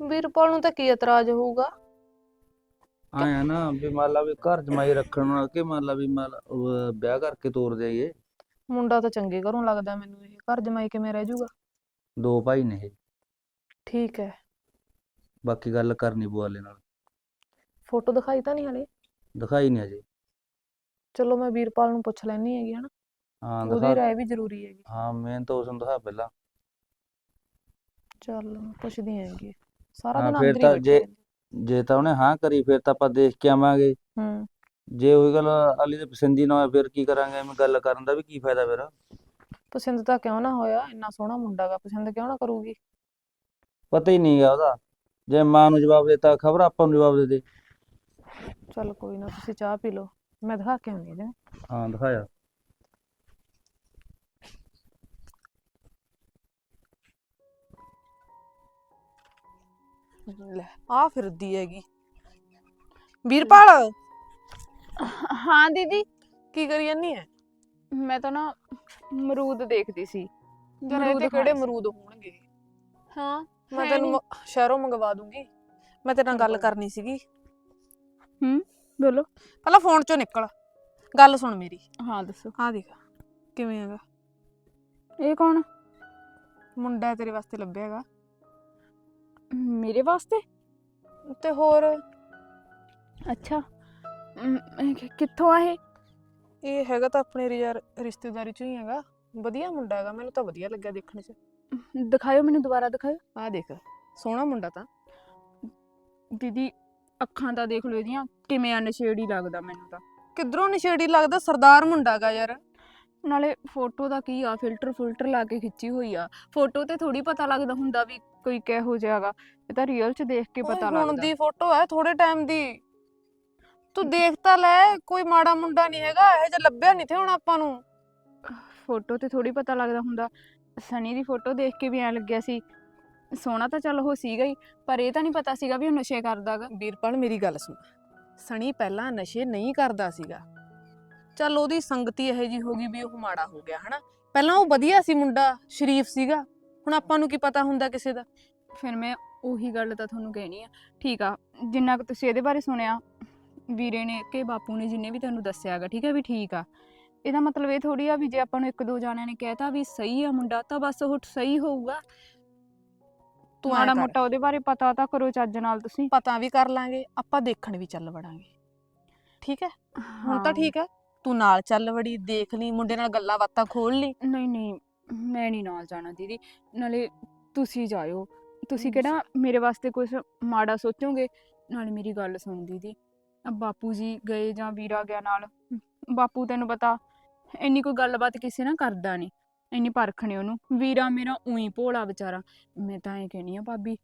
ਵੀਰਪਾਲ ਨੂੰ ਤਾਂ ਕੀ ਇਤਰਾਜ਼ ਹੋਊਗਾ? ਆਇਆ ਨਾ ਵੀ ਮੰਨ ਲਾ ਵੀ ਘਰ ਜਮਾਈ ਰੱਖਣ ਨਾਲ ਕਿ ਮੰਨ ਲਾ ਵੀ ਮੰਨ ਲਾ, ਅਹ ਵਿਆਹ ਕਰਕੇ ਤੋਰ ਜਾਈਏ। ਮੁੰਡਾ ਤਾਂ ਚੰਗੇ ਘਰੋਂ ਲੱਗਦਾ ਮੈਨੂੰ ਇਹ। ਘਰ ਜਮਾਈ ਕਿਵੇਂ ਰਹਿ ਜਾਊਗਾ? ਦੋ ਭਾਈ ਨੇ ਇਹ। ਠੀਕ ਹੈ। ਬਾਕੀ ਗੱਲ ਕਰਨੀ ਬੁਆਲੇ ਨਾਲ। ਫੋਟੋ ਦਿਖਾਈ ਤਾਂ ਨਹੀਂ ਹਲੇ? ਦਿਖਾਈ ਨਹੀਂ ਅਜੇ। ਚਲੋ ਮੈਂ ਵੀਰਪਾਲ ਨੂੰ ਪੁੱਛ ਲੈਣੀ ਹੈਗੀ ਹਨਾ? ਹਾਂ ਉਹਦੀ ਦਿਖਾ ਰਾਏ ਵੀ ਜ਼ਰੂਰੀ ਹੈਗੀ। ਹਾਂ ਮੈਂ ਤਾਂ ਉਸ ਨੂੰ ਦਿਖਾ ਪਹਿਲਾਂ। ਚੱਲ ਪੁੱਛਦੀ ਹੈਗੀ। ਸਾਰਾ ਹਾਂ, ਦਿਨ ਫਿਰ ਅੰਦਰ ਹੀ ਤਾਂ ਜੇ-। ਜੇ ਤਾਂ ਉਹਨੇ ਹਾਂ ਕਰੀ ਫਿਰ ਤਾਂ ਆਪਾਂ ਦੇਖ ਕੇ ਆਵਾਂਗੇ। ਹੂੰ। ਜੇ ਉਹੀ ਗੱਲ ਅਲੀ ਦੇ ਪਸੰਦੀ ਨਾ ਹੋਇਆ ਫਿਰ ਕੀ ਕਰਾਂਗੇ? ਐਵੇਂ ਗੱਲ ਕਰਨ ਦਾ ਵੀ ਕੀ ਫਾਇਦਾ ਫਿਰ? ਪਸੰਦ ਤਾਂ ਕਿਉਂ ਨਾ ਹੋਇਆ? ਇੰਨਾ ਸੋਹਣਾ ਮੁੰਡਾ ਗਾ ਪਸੰਦ ਕਿਉਂ ਨਾ ਕਰੂਗੀ? ਪਤਾ ਹੀ ਨਹੀਂ ਗਾ ਉਹਦਾ। ਜੇ ਮਾਂ ਨੂੰ ਜਵਾਬ ਦਿੱਤਾ ਖਬਰ ਆਪਾਂ ਨੂੰ ਜਵਾਬ ਦੇ ਦੇ। ਚੱਲ ਕੋਈ ਨਾ ਤੁਸੀਂ ਚਾਹ ਪੀ ਲਓ। ਮੈਂ ਦਿਖਾ ਕੇ ਆਉਂਦੀ ਹਾਂ। ਹਾਂ ਦਿਖਾਇਆ ਲੈ ਆ ਫਿਰਦੀ ਹੈਗੀ। ਵੀਰਪਾਲ? ਹਾਂ ਦੀਦੀ। ਕੀ ਕਰੀ ਜਾਨੀ ਹੈ ਮੈਂ ਤਾਂ ਨਾ ਅਮਰੂਦ ਦੇਖਦੀ ਸੀ। ਯਾਰ ਇਹ ਅਮਰੂਦ ਤੇ ਖਾਣੇ ਕਿਹੜੇ ਸੀ। ਅਮਰੂਦ ਹੋਣਗੇ? ਹਾਂ ਮੈਂ ਹੈ ਤੈਨੂੰ ਸ਼ਹਿਰੋਂ ਮੰਗਵਾ ਦੂੰਗੀ। ਮੈਂ ਤੇਰੇ ਨਾਲ ਗੱਲ ਕਰਨੀ ਸੀਗੀ। ਬੋਲੋ। ਪਹਿਲਾਂ ਫੋਨ ਚੋਂ ਨਿਕਲ। ਗੱਲ ਸੁਣ ਮੇਰੀ। ਹਾਂ ਦੱਸੋ। ਆ ਦੇਖ ਕਿਵੇਂ ਹੈਗਾ। ਇਹ ਕੌਣ? ਮੁੰਡਾ ਤੇਰੇ ਵਾਸਤੇ ਲੱਭਿਆ ਹੈਗਾ। ਮੇਰੇ ਵਾਸਤੇ? ਤੇ ਹੋਰ? ਅੱਛਾ। ਅਮ, ਇਹ ਕਿ- ਕਿੱਥੋਂ ਆ ਇਹ? ਇਹ ਹੈਗਾ ਤਾਂ ਆਪਣੇ ਰਿ- ਰਿਸ਼ਤੇਦਾਰੀ ਚੋਂ ਹੀ ਹੈਗਾ। ਵਧੀਆ ਮੁੰਡਾ ਹੈਗਾ ਮੈਨੂੰ ਤਾਂ ਵਧੀਆ ਲੱਗਿਆ ਦੇਖਣ 'ਚ। ਦਿਖਾਇਓ ਮੈਨੂੰ ਦੁਬਾਰਾ ਦਿਖਾਇਓ। ਆ ਦੇਖ ਸੋਹਣਾ ਮੁੰਡਾ ਤਾਂ। ਦੀਦੀ ਅੱਖਾਂ ਤਾਂ ਦੇਖ ਲਓ ਇਹਦੀਆਂ ਕਿਵੇਂ ਆ ਨਸ਼ੇੜੀ ਲੱਗਦਾ ਮੈਨੂੰ ਤਾਂ। ਕਿੱਧਰੋਂ ਨਸ਼ੇੜੀ ਲੱਗਦਾ? ਸਰਦਾਰ ਮੁੰਡਾ ਗਾ ਯਾਰ। ਨਾਲੇ ਫੋਟੋ ਦਾ ਕੀ ਆ ਫਿਲਟਰ ਫਿਲਟਰ ਲਾ ਕੇ ਖਿੱਚੀ ਹੋਈ ਆ। ਫੋਟੋ ਤੇ ਥੋੜੀ ਪਤਾ ਲੱਗਦਾ ਹੁੰਦਾ ਵੀ ਕੋਈ ਕਿਹੋ ਜਿਹਾਗਾ ਇਹ ਤਾਂ ਰੀਅਲ ਚ ਦੇਖ ਕੇ ਪਤਾ ਹੁਣ ਲੱਗਦਾ। ਦੀ ਫੋਟੋ ਹੈ ਥੋੜੇ ਟਾਈਮ ਦੀ। ਤੂੰ ਦੇਖ ਤਾਂ ਲੈ ਕੋਈ ਮਾੜਾ ਮੁੰਡਾ ਨਹੀਂ ਹੈਗਾ ਇਹ ਜਿਹਾ ਲੱਭਿਆ ਨਹੀਂ ਤੇ ਹੁਣ ਆਪਾਂ ਨੂੰ। ਫੋਟੋ ਤੇ ਥੋੜੀ ਪਤਾ ਲੱਗਦਾ ਹੁੰਦਾ। ਸਨੀ ਦੀ ਫੋਟੋ ਦੇਖ ਕੇ ਵੀ ਐ ਲੱਗਿਆ ਸੀ। ਸੋਹਣਾ ਤਾਂ ਚੱਲ ਉਹ ਸੀਗਾ ਹੀ ਪਰ ਇਹ ਤਾਂ ਨਹੀਂ ਪਤਾ ਸੀਗਾ ਵੀ ਉਹ ਨਸ਼ੇ ਕਰਦਾਗਾ ਵੀਰਪਾਲ ਮੇਰੀ ਗੱਲ ਸੁਣ। ਸਣੀ ਪਹਿਲਾਂ ਨਸ਼ੇ ਨਹੀਂ ਕਰਦਾ ਸੀਗਾ। ਚੱਲ ਉਹਦੀ ਸੰਗਤੀ ਇਹੋ ਜੀ ਹੋ ਗਈ ਵੀ ਉਹ ਮਾੜਾ ਹੋ ਗਿਆ ਹਨਾ? ਪਹਿਲਾਂ ਉਹ ਵਧੀਆ ਸੀ ਮੁੰਡਾ ਸ਼ਰੀਫ ਸੀਗਾ। ਹੁਣ ਆਪਾਂ ਨੂੰ ਕੀ ਪਤਾ ਹੁੰਦਾ ਕਿਸੇ ਦਾ? ਫਿਰ ਮੈਂ ਉਹੀ ਗੱਲ ਤਾਂ ਤੁਹਾਨੂੰ ਕਹਿਣੀ ਆ। ਠੀਕ ਆ ਜਿੰਨਾ ਕੁ ਤੁਸੀਂ ਇਹਦੇ ਬਾਰੇ ਸੁਣਿਆ ਵੀਰੇ ਨੇ ਕਿ ਬਾਪੂ ਨੇ ਜਿੰਨੇ ਵੀ ਤੁਹਾਨੂੰ ਦੱਸਿਆਗਾ ਠੀਕ ਹੈ ਵੀ ਠੀਕ ਆ। ਇਹਦਾ ਮਤਲਬ ਇਹ ਥੋੜੀ ਆ ਵੀ ਜੇ ਆਪਾਂ ਨੂੰ ਇੱਕ ਦੋ ਜਾਣਿਆਂ ਨੇ ਕਹਿਤਾ ਵੀ ਸਹੀ ਆ ਮੁੰਡਾ ਤਾਂ ਬਸ ਉਹ ਸਹੀ ਹੋਊਗਾ। ਤੂੰ ਐਂ ਮਾੜਾ ਕਰ, ਮੋਟਾ ਉਹਦੇ ਬਾਰੇ ਪਤਾ ਤਾਂ ਕਰੋ ਚੱਜ ਨਾਲ ਤੁਸੀਂ। ਪਤਾ ਵੀ ਕਰ ਲਾਂਗੇ ਆਪਾਂ ਦੇਖਣ ਵੀ ਚੱਲ ਵੜਾਂਗੇ। ਠੀਕ ਹੈ? ਹੁਣ ਤਾਂ। ਠੀਕ ਹੈ ਤੂੰ ਨਾਲ ਚੱਲ ਵੜੀ ਦੇਖ ਲਈ ਮੁੰਡੇ ਨਾਲ ਗੱਲਾਂ ਬਾਤਾਂ ਖੋਲ ਲਈ। ਨਹੀਂ ਨਹੀਂ ਮੈਂ ਨਹੀਂ ਨਾਲ ਜਾਣਾ ਦੀਦੀ। ਨਾਲੇ ਤੁਸੀਂ ਜਾਇਓ। ਤੁਸੀਂ। ਕਿਹੜਾ ਮੇਰੇ ਵਾਸਤੇ ਕੁਝ ਮਾੜਾ ਸੋਚੋਗੇ? ਨਾਲੇ ਮੇਰੀ ਗੱਲ ਸੁਣ ਦੀਦੀ। ਆ ਬਾਪੂ ਜੀ ਗਏ ਜਾਂ ਵੀਰਾ ਗਿਆ ਨਾਲ? ਬਾਪੂ ਤੈਨੂੰ ਪਤਾ ਇੰਨੀ ਕੋਈ ਗੱਲਬਾਤ ਕਿਸੇ ਨਾਲ ਕਰਦਾ ਨਹੀਂ। ਇੰਨੀ ਪਰਖ ਨੀ ਉਹਨੂੰ। ਵੀਰਾ ਮੇਰਾ ਉਹੀ ਭੋਲਾ ਵਿਚਾਰਾ। ਮੈਂ ਤਾਂ ਐਂ ਕਹਿਣੀ ਆ ਭਾਬੀ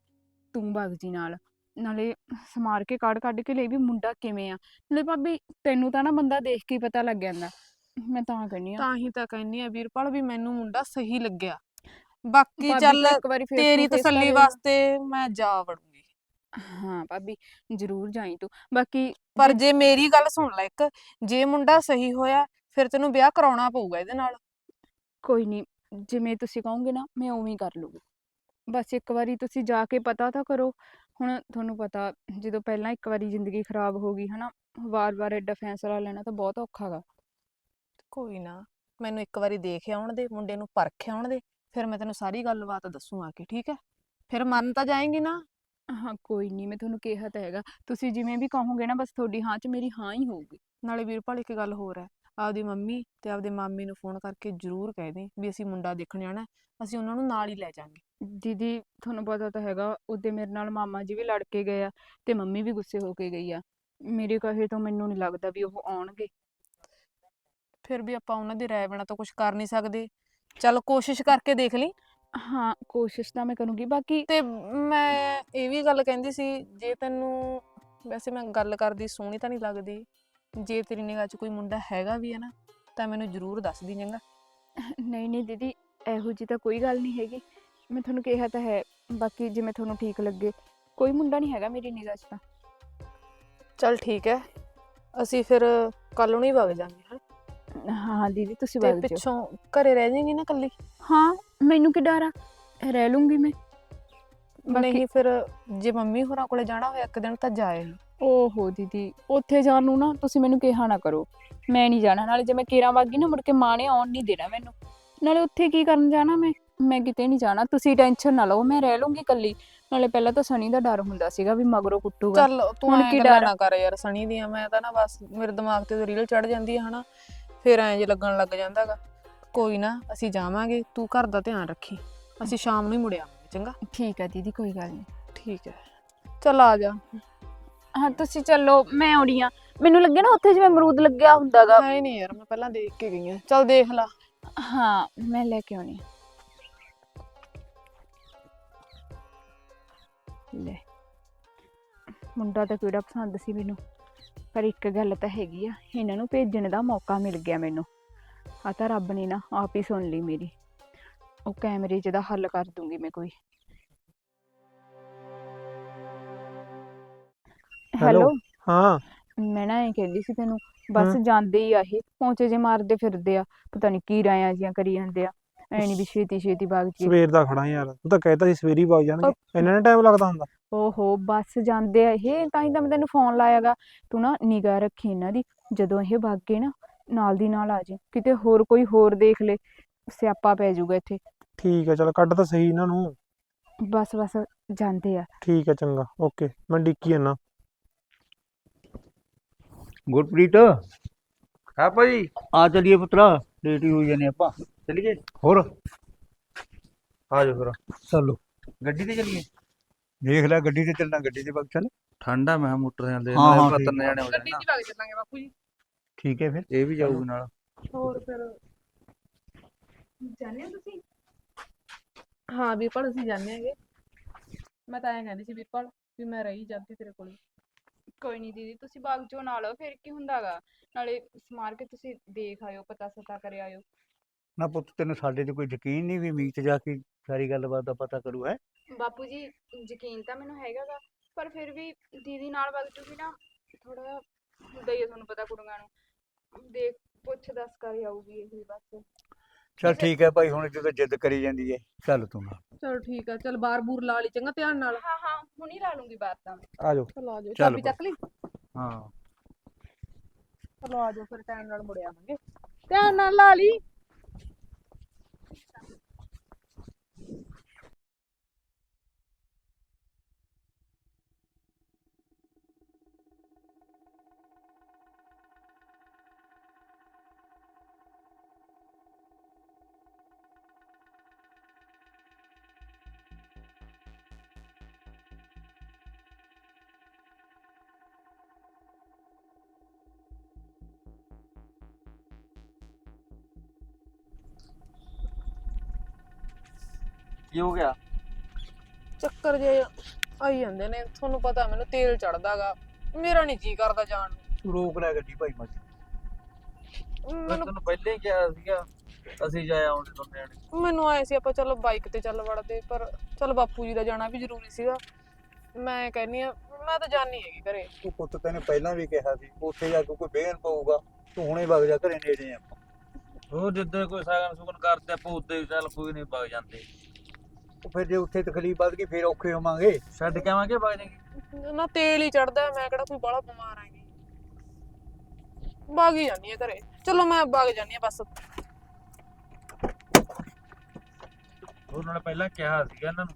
ਤੂੰ ਭਗ ਜੀ ਨਾਲ। ਨਾਲੇ ਸਮਾਰ ਕੇ ਕੱਢ ਕੱਢ ਕੇ ਲਈ ਵੀ ਮੁੰਡਾ ਕਿਵੇਂ ਆ? ਨਾਲੇ ਭਾਬੀ ਤੈਨੂੰ ਤਾਂ ਨਾ ਬੰਦਾ ਦੇਖ ਕੇ ਹੀ ਪਤਾ ਲੱਗ ਜਾਂਦਾ। ਮੈਂ ਤਾਂ ਕਹਿਣੀ ਆ ਤਾਂ ਹੀ ਤਾਂ ਕਹਿੰਨੀ ਆ ਵੀਰਪਾਲ ਵੀ ਮੈਨੂੰ ਮੁੰਡਾ ਸਹੀ ਲੱਗਿਆ। ਬਾਕੀ ਭਾਬੀ ਚੱਲ ਤੂੰ ਇੱਕ ਵਾਰੀ face to ਤੇਰੀ face ਤਸੱਲੀ। ਵਾਸਤੇ ਮੈਂ ਜਾ ਵੜੂੰਗੀ। ਹਾਂ ਭਾਬੀ ਜ਼ਰੂਰ ਜਾਈ ਤੂੰ। ਬਾਕੀ ਪਰ ਜੇ ਮੇਰੀ ਗੱਲ ਸੁਣ ਲੈ ਇੱਕ ਜੇ ਮੁੰਡਾ ਸਹੀ ਹੋਇਆ ਫਿਰ ਤੈਨੂੰ ਵਿਆਹ ਕਰਾਉਣਾ ਪਊਗਾ ਇਹਦੇ ਨਾਲ। ਕੋਈ ਨਹੀਂ ਜਿਵੇਂ ਤੁਸੀਂ ਕਹੋਗੇ ਨਾ ਮੈਂ ਉਵੇਂ ਹੀ ਕਰ ਲੂਗੀ ਬਸ ਇੱਕ ਵਾਰੀ ਤੁਸੀਂ ਜਾ ਕੇ ਪਤਾ ਤਾਂ ਕਰੋ। ਹੁਣ ਤੁਹਾਨੂੰ ਪਤਾ ਜਦੋਂ ਪਹਿਲਾਂ ਇੱਕ ਵਾਰੀ ਜ਼ਿੰਦਗੀ ਖਰਾਬ ਹੋ ਗਈ ਹਨਾ ਵਾਰ-ਵਾਰ ਐਡਾ ਫੈਸਲਾ ਲੈਣਾ ਤਾਂ ਬਹੁਤ ਔਖਾ ਗਾ। ਕੋਈ ਨਾ ਮੈਨੂੰ ਇੱਕ ਵਾਰੀ ਦੇਖ ਆਉਣ ਦੇ ਮੁੰਡੇ ਨੂੰ ਪਰਖ ਆਉਣ ਦੇ ਫਿਰ ਮੈਂ ਤੈਨੂੰ ਸਾਰੀ ਗੱਲਬਾਤ ਦੱਸੂ ਆ ਕੇ ਠੀਕ ਹੈ? ਫਿਰ ਮੰਨ ਤਾਂ ਜਾਏਂਗੀ ਨਾ। ਹਾਂ ਕੋਈ ਨਹੀਂ ਮੈਂ ਤੁਹਾਨੂੰ ਕਿਹਾ ਤਾਂ ਹੈਗਾ ਤੁਸੀਂ ਜਿਵੇਂ ਵੀ ਕਹੋਗੇ ਨਾ ਬਸ ਤੁਹਾਡੀ ਹਾਂ 'ਚ ਮੇਰੀ ਹਾਂ ਹੀ ਹੋਊਗੀ। ਨਾਲੇ ਵੀਰਪਾਲ ਇੱਕ ਗੱਲ ਹੋਰ ਹੈ ਆਪਦੀ ਮੰਮੀ ਤੇ ਆਪਦੇ ਮਾਮੀ ਨੂੰ ਫੋਨ ਕਰਕੇ ਜ਼ਰੂਰ ਕਹਿ ਦੇ ਵੀ ਅਸੀਂ ਮੁੰਡਾ ਦੇਖਣ ਜਾਣਾ ਅਸੀਂ ਉਹਨਾਂ ਨੂੰ ਨਾਲ ਹੀ ਲੈ ਜਾਾਂਗੇ। ਦੀਦੀ ਤੁਹਾਨੂੰ ਪਤਾ ਤਾਂ ਹੈਗਾ ਉਹਦੇ ਮੇਰੇ ਨਾਲ ਮਾਮਾ ਜੀ ਵੀ ਲੜ ਕੇ ਗਏ ਆ ਤੇ ਮੰਮੀ ਵੀ ਗੁੱਸੇ ਹੋ ਕੇ ਗਈ ਆ। ਮੇਰੇ ਕਹੇ ਤੋਂ ਮੈਨੂੰ ਨਹੀਂ ਲੱਗਦਾ ਵੀ ਉਹ ਆਉਣਗੇ। ਫਿਰ ਵੀ ਆਪਾਂ ਉਹਨਾਂ ਦੀ ਰਾਏ ਬਿਨਾਂ ਤਾਂ ਕੁਝ ਕਰ ਨਹੀਂ ਸਕਦੇ। ਚੱਲ ਕੋਸ਼ਿਸ਼ ਕਰਕੇ ਦੇਖ ਲਈ। ਹਾਂ ਕੋਸ਼ਿਸ਼ ਤਾਂ ਮੈਂ ਕਰੂੰਗੀ। ਬਾਕੀ ਤੇ ਮੈਂ ਇਹ ਵੀ ਗੱਲ ਕਹਿੰਦੀ ਸੀ ਜੇ ਤੈਨੂੰ ਵੈਸੇ ਮੈਂ ਗੱਲ ਕਰਦੀ ਸੋਹਣੀ ਤਾਂ ਨਹੀਂ ਲੱਗਦੀ। ਜੇ ਤੇਰੀ ਨਿਗਾਹ 'ਚ ਕੋਈ ਮੁੰਡਾ ਹੈਗਾ ਵੀ ਹੈ ਨਾ ਤਾਂ ਮੈਨੂੰ ਜ਼ਰੂਰ ਦੱਸ ਦੀ ਚੰਗਾ। ਨਹੀਂ ਨਹੀਂ ਦੀਦੀ ਇਹੋ ਜੀ ਤਾਂ ਕੋਈ ਗੱਲ ਨਹੀਂ ਹੈਗੀ। ਮੈਂ ਤੁਹਾਨੂੰ ਕਿਹਾ ਤਾਂ ਹੈ ਬਾਕੀ ਜਿਵੇਂ ਤੁਹਾਨੂੰ ਠੀਕ ਲੱਗੇ ਕੋਈ ਮੁੰਡਾ ਨਹੀਂ ਹੈਗਾ ਮੇਰੀ ਨਿਗਾਹ 'ਚ ਤਾਂ। ਚਲ ਠੀਕ ਹੈ ਅਸੀਂ ਫਿਰ ਕੱਲ ਨੂੰ ਹੀ ਵਗ ਜਾਾਂਗੇ ਹਾਂ। ਹਾਂ ਦੀਦੀ ਤੁਸੀਂ ਤੇ ਵਗ ਜਾਓ। ਪਿੱਛੋਂ ਘਰੇ ਰਹਿ ਜਾਏਗੀ ਨਾ ਕੱਲੀ ਹਾਂ ਮੈਨੂੰ ਕੀ ਡਰ ਆ? ਰਹਿ ਲੂੰਗੀ ਮੈਂ। ਨਹੀਂ ਫਿਰ ਜੇ ਮੰਮੀ ਹੋਰਾਂ ਕੋਲੇ ਜਾਣਾ ਹੋਇਆ ਇੱਕ ਦਿਨ ਤਾਂ ਜਾਏ ਓਹੋ ਦੀਦੀ ਉੱਥੇ ਜਾਣ ਨੂੰ ਨਾ ਤੁਸੀਂ ਮੈਨੂੰ ਕਿਹਾ ਨਾ ਕਰੋ। ਮੈਂ ਨਹੀਂ ਜਾਣਾ ਨਾਲੇ ਜੇ ਮੈਂ ਕੇਰਾਂ ਵਾਗੀ ਨਾ ਮੁੜ ਕੇ ਮਾਂ ਨੇ ਆਉਣ ਨਹੀਂ ਦੇਣਾ ਮੈਨੂੰ। ਨਾਲੇ ਉੱਥੇ ਕੀ ਕਰਨ ਜਾਣਾ ਮੈਂ? ਮੈਂ ਕਿਤੇ ਨਹੀਂ ਜਾਣਾ ਤੁਸੀਂ ਟੈਨਸ਼ਨ ਨਾ ਲਓ ਮੈਂ ਰਹਿ ਲੂੰਗੀ ਇਕੱਲੀ। ਨਾਲੇ ਪਹਿਲਾਂ ਤਾਂ ਸਣੀ ਦਾ ਡਰ ਹੁੰਦਾ ਸੀਗਾ ਵੀ ਮਗਰੋਂ ਕੁੱਟੂਗਾ। ਚੱਲ ਤੂੰ ਹੁਣ ਕੀ ਡਰ ਆ? ਨਾ ਕਰ ਯਾਰ ਸਣੀ ਦੀਆਂ ਮੈਂ ਤਾਂ ਨਾ ਬਸ ਮੇਰੇ ਦਿਮਾਗ ਤੇ ਰੀਲ ਚੜ ਜਾਂਦੀ ਹੈ ਹਨਾ। ਫਿਰ ਐਂ ਜੇ ਲੱਗਣ ਲੱਗ ਜਾਂਦਾਗਾ। ਕੋਈ ਨਾ ਅਸੀਂ ਜਾਵਾਂਗੇ ਤੂੰ ਘਰ ਦਾ ਧਿਆਨ ਰੱਖੀ। ਅਸੀਂ ਸ਼ਾਮ ਨੂੰ ਹੀ ਮੁੜ ਆਵਾਂਗੇ ਚੰਗਾ? ਠੀਕ ਹੈ ਦੀਦੀ ਕੋਈ ਗੱਲ ਨਹੀਂ। ਠੀਕ ਹੈ ਚੱਲ ਆ ਜਾ। ਹਾਂ ਤੁਸੀਂ ਚੱਲੋ ਮੈਂ ਆਉਣੀ ਆ। ਮੈਨੂੰ ਲੱਗੇ ਨਾ ਉੱਥੇ ਜਿਵੇਂ ਅਮਰੂਦ ਲੱਗਿਆ ਹੁੰਦਾਗਾ। ਨਹੀਂ ਨਹੀਂ ਯਾਰ ਮੈਂ ਪਹਿਲਾਂ ਦੇਖ ਕੇ ਗਈ ਹਾਂ ਚੱਲ ਦੇਖ ਲਾ। ਹਾਂ ਮੈਂ ਲੈ ਕੇ ਆਉਣੀ ਆ। ਲੈ। ਮੁੰਡਾ ਤਾਂ ਕਿਹੜਾ ਪਸੰਦ ਸੀ ਮੈਨੂੰ। ਪਰ ਇੱਕ ਗੱਲ ਤਾਂ ਹੈਗੀ ਆ ਇਹਨਾਂ ਨੂੰ ਭੇਜਣ ਦਾ ਮੌਕਾ ਮਿਲ ਗਿਆ ਮੈਨੂੰ। ਆ ਤਾਂ ਰੱਬ ਨੇ ਨਾ ਆਪ ਹੀ ਸੁਣ ਲਈ ਮੇਰੀ। ਉਹ ਕੈਮਰੇ 'ਚ ਦਾ ਹੱਲ ਕਰ ਦੂੰਗੀ ਮੈਂ ਕੋਈ। ਹੈਲੋ। ਹਾਂ। ਮੈਂ ਨਾ ਇਹ ਕਹਿੰਦੀ ਸੀ ਤੈਨੂੰ ਬਸ। ਜਾਂਦੇ ਹੀ ਆ ਇਹ ਪਹੁੰਚੇ ਜੇ ਮਾਰਦੇ ਫਿਰਦੇ ਆ। ਪਤਾ ਨਹੀਂ ਕੀ ਰਾਇਆਂ ਜੀਆਂ ਕਰੀ ਜਾਂਦੇ ਆ। ਐ ਨਹੀਂ ਵੀ ਛੇਤੀ ਛੇਤੀ ਬਾਗ ਜੀ ਸਵੇਰ ਦਾ ਖੜਾ ਯਾਰ ਤੂੰ ਤਾਂ ਕਹਿਤਾ ਸੀ ਸਵੇਰੀ ਵਗ ਜਾਣਗੇ। ਇੰਨਾ ਨੇ ਟਾਈਮ ਲੱਗਦਾ ਹੁੰਦਾ? ਓਹੋ ਬੱਸ ਜਾਂਦੇ ਆ ਇਹ ਤਾਂ ਹੀ ਤਾਂ ਮੈਂ ਤੈਨੂੰ ਫੋਨ ਲਾਇਆਗਾ। ਤੂੰ ਨਾ ਨਿਗਾਹ ਰੱਖੀ ਇਹਨਾਂ ਦੀ ਜਦੋਂ ਇਹ ਵਗ ਗਏ ਨਾ ਨਾਲ ਦੀ ਨਾਲ ਆ ਜੇ ਕਿਤੇ ਹੋਰ ਕੋਈ ਹੋਰ ਦੇਖ ਲੇ ਸਿਆਪਾ ਪੈ ਜਾਊਗਾ ਇੱਥੇ। ਠੀਕ ਹੈ ਚਲ ਕੱਢ ਤਾਂ ਸਹੀ ਇਹਨਾਂ ਨੂੰ। ਬਸ ਬਸ ਜਾਂਦੇ ਆ। ਠੀਕ ਹੈ ਚੰਗਾ। ਓਕੇ ਮੈਂ ਡਿੱਕੀ ਜਾਨਾ ਗੁਰਪ੍ਰੀਤ? ਹਾਂ ਭਾਈ ਆ ਚਲੀਏ ਪੁੱਤਰਾ ਲੇਟ ਹੀ ਹੋਈ ਜਾਨੇ ਆਪਾਂ। ਚਲੀਏ? ਹੋਰ? ਆ ਜਾ ਫਿਰ। ਚਲੋ। ਗੱਡੀ ਤੇ ਚਲੀਏ? ਦੇਖ ਲੈ ਗੱਡੀ ਤੇ ਚੱਲਣਾ ਗੱਡੀ ਤੇ ਵਗ ਚੱਲ। ਠੰਡਾ ਮੈਂ ਮੋਟਰਸਾਈਕਲ ਤੇ ਹਾਂ, ਹਾਂ, ਨਾਲੇ ਠੀਕ ਤਿੰਨ ਜਾਣੇ ਹੋ ਗੱਡੀ ਜਾਣੇ। 'ਚ ਵਗ ਚੱਲਾਂਗੇ ਬਾਪੂ ਜੀ। ਠੀਕ ਹੈ ਫਿਰ। ਇਹ ਵੀ ਜਾਊਗੀ ਨਾਲ। ਹੋਰ ਫਿਰ? ਜਾਣੇ ਤੁਸੀਂ? ਹਾਂ ਵੀਰਪਾਲ ਅਸੀਂ ਜਾਣੇ ਹੈਗੇ। ਮੈਂ ਤਾਂ ਐਂ ਕਹਿੰਦੀ ਸੀ ਵੀਰਪਾਲ ਵੀ ਮੈਂ ਰਹੀ ਜਾਂਦੀ ਤੇਰੇ ਕੋਲ। ਕੋਈ ਨਹੀਂ ਦੀਦੀ ਤੁਸੀਂ ਬਾਗ ਚੋਂ ਨਾ ਲਓ ਫਿਰ ਕੀ ਹੁੰਦਾਗਾ? ਨਾਲੇ ਸਮਾਰ ਕੇ ਤੁਸੀਂ ਦੇਖ ਆਇਓ ਪਤਾ ਸਤਾ ਕਰ ਆਇਓ। ਨਾ ਪੁੱਤ ਤੈਨੂੰ ਸਾਡੇ ਤੇ ਕੋਈ ਯਕੀਨ ਨਹੀਂ ਵੀ ਮੀਤ ਜਾ ਕੇ ਸਾਰੀ ਗੱਲਬਾਤ ਦਾ ਪਤਾ ਕਰੂ ਹੈ? ਬਾਪੂ ਜੀ ਯਕੀਨ ਤਾਂ ਮੈਨੂੰ ਹੈਗਾਗਾ ਪਰ ਫਿਰ ਵੀ ਦੀਦੀ ਨਾਲ ਵਗ ਜੂਗੀ ਨਾ ਥੋੜਾ ਹੁੰਦਾ ਹੀ ਹੈ ਤੁਹਾਨੂੰ ਪਤਾ ਕੁੜੀਆਂ ਨੂੰ। ਦੇਖ ਪੁੱਛ ਦੱਸ ਕਰ ਆਊਗੀ ਇਹ ਬਸ। ਚੱਲ ਠੀਕ ਹੈ ਭਾਈ ਹੁਣ ਜਦੋਂ ਜਿੱਦ ਕਰੀ ਜਾਂਦੀ ਹੈ। ਚੱਲ ਤੂੰ ਨਾਲ। ਚਲੋ ਠੀਕ ਆ ਚਲ ਬਾਰ ਬੂਰ ਲਾ ਲਈ ਚੰਗਾ ਧਿਆਨ ਨਾਲ। ਹਾਂ ਹਾਂ ਹੁਣੀ ਲਾ ਲੂੰਗੀ ਬਾਤ ਤਾਂ। ਆ ਜਾਓ। ਚਲੋ ਆ ਜਾਓ ਚੱਲ ਚਾਬੀ ਚੱਕ ਲਈ? ਹਾਂ। ਚਲੋ ਆ ਜਾਓ ਫਿਰ ਟਾਈਮ ਨਾਲ ਮੁੜ ਆਵਾਂਗੇ। ਧਿਆਨ ਨਾਲ ਲਾ ਲਈ। Thank you. ਕੀ ਹੋ ਗਿਆ? ਚੱਕਰ ਜੇ ਆਈ ਜਾਂਦੇ ਨੇ ਤੁਹਾਨੂੰ ਪਤਾ ਮੈਨੂੰ ਤੇਲ ਚੜਦਾਗਾ ਮੇਰਾ ਨਹੀਂ ਜੀ ਕਰਦਾ ਜਾਣ ਤੂੰ ਰੋਕ ਲੈ ਗੱਡੀ ਭਾਈ ਨੂੰ ਮੈਂ ਮੈਨੂੰ ਤੈਨੂੰ ਪਹਿਲਾਂ ਹੀ ਕਿਹਾ ਸੀਗਾ ਅਸੀਂ ਜਾ ਆਉਂਦੇ ਦੋਨੇ ਜਣੇ। ਮੈਨੂੰ ਆਏ ਸੀ ਆਪਾਂ ਚਲੋ ਬਾਈਕ ਤੇ ਚੱਲ ਵੜਦੇ ਪਰ ਚਲ ਬਾਪੂ ਜੀ ਦਾ ਜਾਣਾ ਵੀ ਜ਼ਰੂਰੀ ਸੀਗਾ। ਮੈਂ ਕਹਿੰਨੀ ਆ ਮੈਂ ਤਾਂ ਜਾਣੀ ਹੈਗੀ ਘਰੇ। ਤੂੰ ਪੁੱਤ ਤੈਨੂੰ ਪਹਿਲਾਂ ਵੀ ਕਿਹਾ ਸੀ ਉੱਥੇ ਜਾ ਕੇ ਕੋਈ ਬੇਨ ਪਊਗਾ ਤੂੰ ਹੁਣੇ ਵਗ ਜਾ ਘਰੇ ਨੇੜੇ ਆ। ਉਹ ਜਿੱਦਾਂ ਕੋਈ ਸਾਗਨ ਸੁਗਨ ਕਰਦੇ ਆਪਾਂ ਉੱਤੇ ਚੱਲ ਕੋਈ ਨਹੀਂ ਵਗ ਜਾਂਦੇ। ਉਹ ਫਿਰ ਜੇ ਉੱਥੇ ਤਕਲੀਫ ਵੱਧ ਗਈ ਫਿਰ ਔਖੇ ਹੋਵਾਂਗੇ। ਛੱਡ ਕੇ ਆਵਾਂਗੇ ਵਗ ਜਾਏਗੀ ਨਾ ਤੇਲ ਹੀ ਚੜਦਾ ਮੈਂ ਕਿਹੜਾ ਕੋਈ ਬੜਾ ਬਿਮਾਰ ਆਂਗੀ ਬਾਗ ਹੀ ਜਾਨੀ ਆ ਘਰੇ। ਚਲੋ ਮੈਂ ਬਾਗ ਜਾਨੀ ਆ ਬਸ। ਉਹਨਾਂ ਨੇ ਪਹਿਲਾਂ ਕਿਹਾ ਸੀਗਾ ਇਹਨਾਂ ਨੂੰ